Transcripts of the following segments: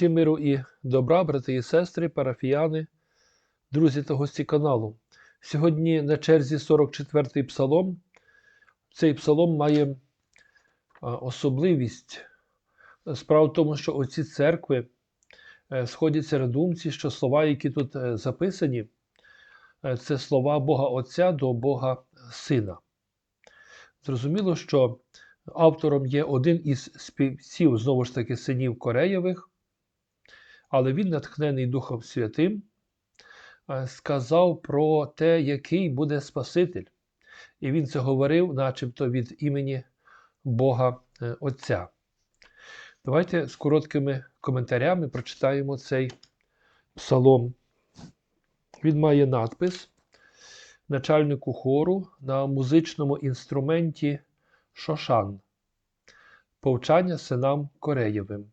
Всім миру і добра, брати і сестри, парафіяни, друзі та гості каналу. Сьогодні на черзі 44-й псалом. Цей псалом має особливість. Справа в тому, що оці церкви е, сходяться на думці, що слова, які тут е, записані, е, це слова Бога Отця до Бога Сина. Зрозуміло, що автором є один із співців, знову ж таки, синів Кореєвих але він, натхнений Духом Святим, е, сказав про те, який буде Спаситель. І він це говорив, начебто від імені Бога е, Отця. Давайте з короткими коментарями прочитаємо цей псалом. Він має надпис начальнику хору на музичному інструменті Шошан. Повчання синам Кореєвим.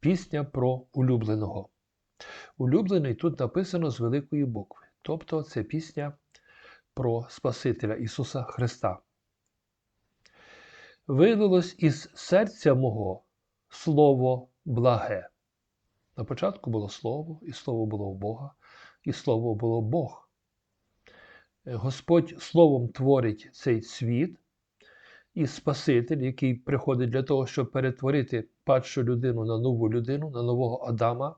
Пісня про улюбленого. Улюблений тут написано з великої букви. Тобто це пісня про Спасителя Ісуса Христа. Вилилось із серця мого Слово благе. На початку було Слово, і Слово було в Бога, і Слово було Бог. Господь Словом творить цей світ і Спаситель, який приходить для того, щоб перетворити падшу людину на нову людину, на нового Адама,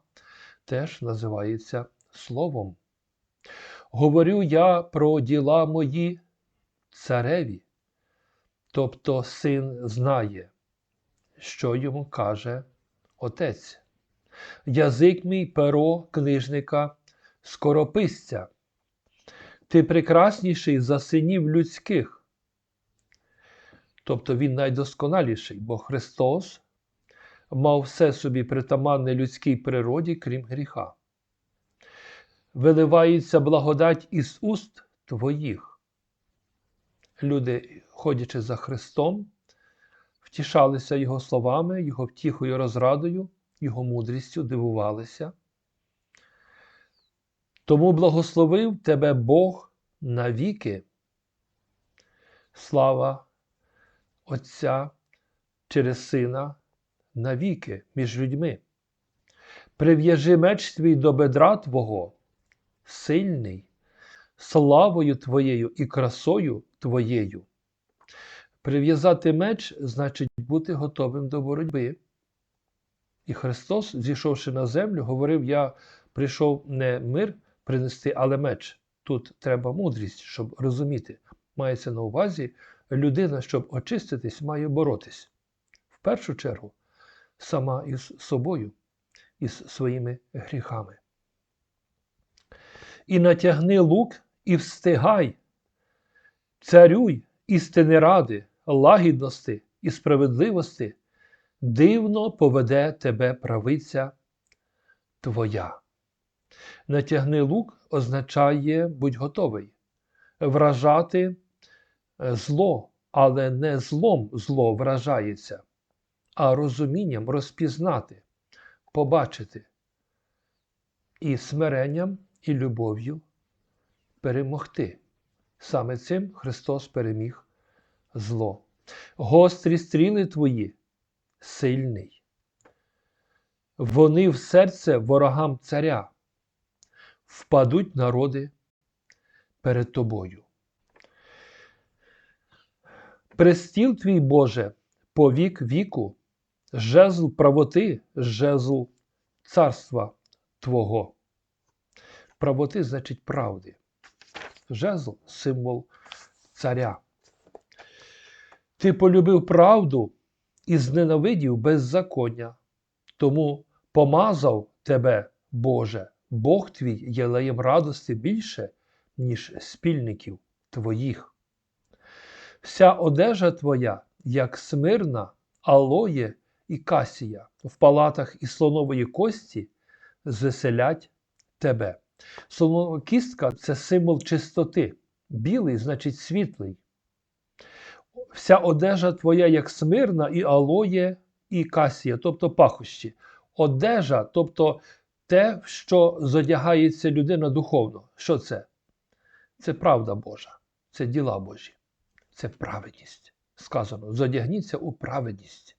теж називається Словом. Говорю я про діла мої цареві, тобто син знає, що йому каже Отець. Язик мій перо книжника скорописця. Ти прекрасніший за синів людських. Тобто Він найдосконаліший, бо Христос мав все собі притаманне людській природі, крім гріха. Виливається благодать із уст твоїх. Люди, ходячи за Христом, втішалися Його словами, Його втіхою розрадою, Його мудрістю, дивувалися. Тому благословив тебе Бог навіки. Слава Отця через Сина навіки між людьми. Прив'яжи меч твій до бедра Твого, сильний, славою Твоєю і красою Твоєю. Прив'язати меч значить бути готовим до боротьби. І Христос, зійшовши на землю, говорив: Я прийшов не мир принести, але меч. Тут треба мудрість, щоб розуміти. Мається на увазі, людина, щоб очиститись, має боротись. В першу чергу, сама із собою, із своїми гріхами. І натягни лук і встигай, царюй істини ради, лагідності і справедливості, дивно поведе тебе правиця твоя. Натягни лук означає будь готовий, вражати зло, але не злом зло вражається, а розумінням розпізнати, побачити і смиренням і любов'ю перемогти. Саме цим Христос переміг зло. Гострі стріли твої сильний. Вони в серце ворогам царя впадуть народи перед тобою. Престіл твій Боже, по вік віку, жезл правоти, жезл царства Твого. Правоти значить правди. Жезл символ царя. Ти полюбив правду і зненавидів беззаконня, тому помазав тебе, Боже, Бог твій єлеєм радості більше, ніж спільників твоїх. Вся одежа твоя, як смирна, алоє і касія, в палатах і слонової кості звеселять тебе. Слонова кістка це символ чистоти. Білий значить світлий. Вся одежа твоя, як смирна, і алоє, і касія, тобто пахощі. Одежа, тобто те, що зодягається людина духовно. Що це? Це правда Божа, це діла Божі це праведність. Сказано, зодягніться у праведність.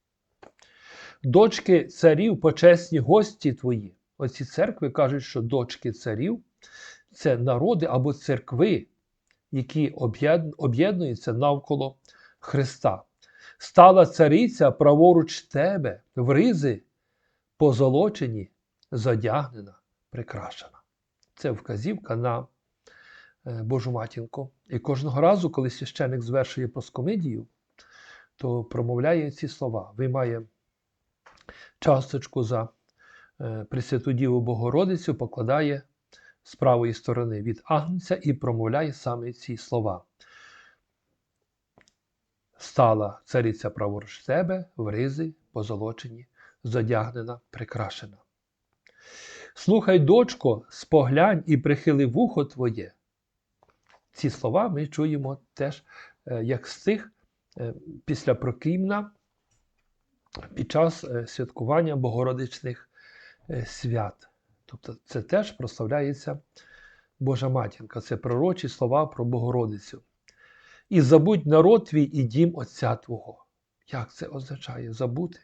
Дочки царів, почесні гості твої. Оці церкви кажуть, що дочки царів це народи або церкви, які об'єднуються навколо Христа. Стала цариця праворуч тебе, в ризи позолочені, задягнена, прикрашена. Це вказівка на Божу матінку. І кожного разу, коли священик звершує проскомидію, то промовляє ці слова. Виймає часточку за е, Пресвяту Діву Богородицю, покладає з правої сторони від Агнця і промовляє саме ці слова. Стала цариця праворуч тебе, в ризи позолочені, задягнена, прикрашена. Слухай, дочко, споглянь і прихили вухо твоє. Ці слова ми чуємо теж е, як стих е, після Прокимна під час е, святкування Богородичних свят. Тобто це теж прославляється Божа матінка, це пророчі слова про Богородицю. І забудь народ твій і дім Отця Твого. Як це означає забути?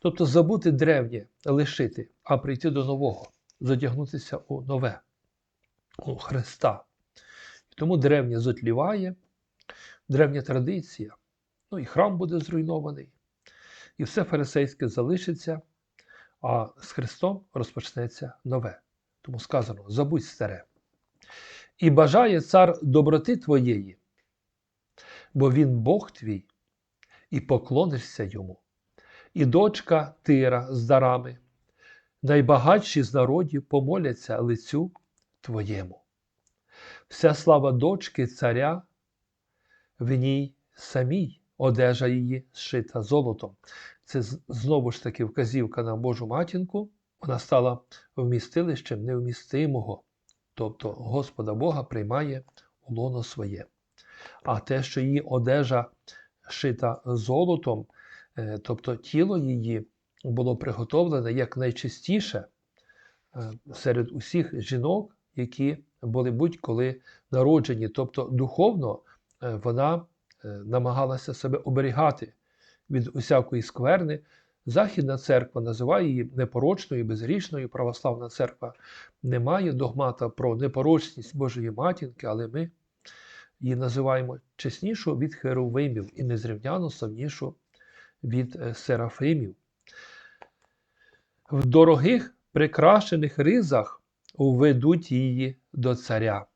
Тобто забути древнє, лишити, а прийти до нового, задягнутися у нове, у Христа. Тому древнє зотліває, древня традиція, ну і храм буде зруйнований, і все фарисейське залишиться, а з Христом розпочнеться нове. Тому сказано: забудь старе. І бажає цар доброти твоєї, бо він Бог твій, і поклонишся йому. І дочка Тира з дарами, найбагатші з народів помоляться лицю твоєму. Вся слава дочки царя, в ній самій одежа її зшита золотом. Це знову ж таки вказівка на Божу матінку. Вона стала вмістилищем невмістимого, тобто Господа Бога приймає у лоно своє. А те, що її одежа шита золотом, е, тобто тіло її було приготовлене як найчистіше е, серед усіх жінок, які були будь-коли народжені. Тобто духовно е, вона е, намагалася себе оберігати від усякої скверни. Західна церква називає її непорочною, безгрішною. Православна церква не має догмата про непорочність Божої матінки, але ми її називаємо чеснішу від херовимів і незрівняно славнішу від е, серафимів. В дорогих прикрашених ризах уведуть її до царя.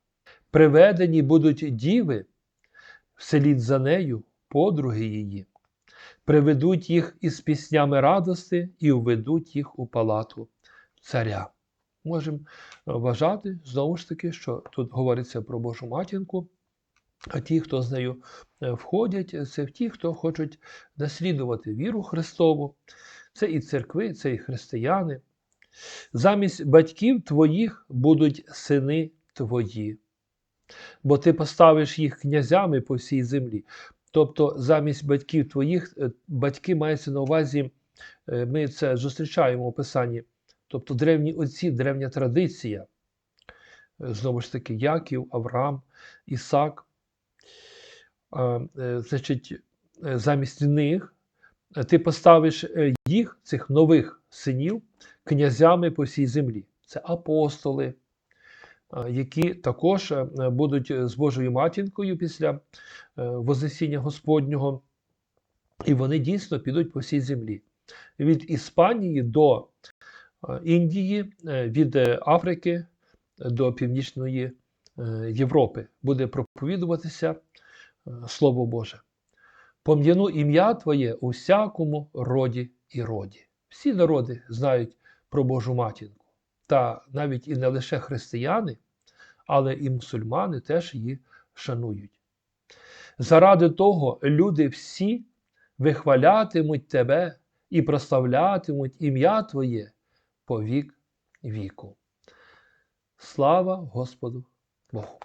Приведені будуть діви, вслід за нею подруги її. Приведуть їх із піснями радости і введуть їх у палату царя. Можемо вважати знову ж таки, що тут говориться про Божу матінку, а ті, хто з нею е, входять, це ті, хто хочуть наслідувати віру Христову. Це і церкви, це і християни. Замість батьків твоїх будуть сини твої, бо ти поставиш їх князями по всій землі. Тобто, замість батьків твоїх, е, батьки мається на увазі, е, ми це зустрічаємо у Писанні, тобто древні отці, древня традиція. Е, Знову ж таки, Яків, Авраам, Ісак. Значить, замість них ти поставиш е, їх, цих нових синів, князями по всій землі. Це апостоли, які також е, будуть з Божою матінкою після е, Вознесіння Господнього, і вони дійсно підуть по всій землі. Від Іспанії до е, Індії, е, від е, Африки до Північної е, Європи буде проповідуватися е, Слово Боже. Пом'яну ім'я Твоє у всякому роді і роді. Всі народи знають про Божу матінку. Та навіть і не лише християни, але і мусульмани теж її шанують. Заради того люди всі вихвалятимуть тебе і прославлятимуть ім'я Твоє по вік віку. Слава Господу Богу!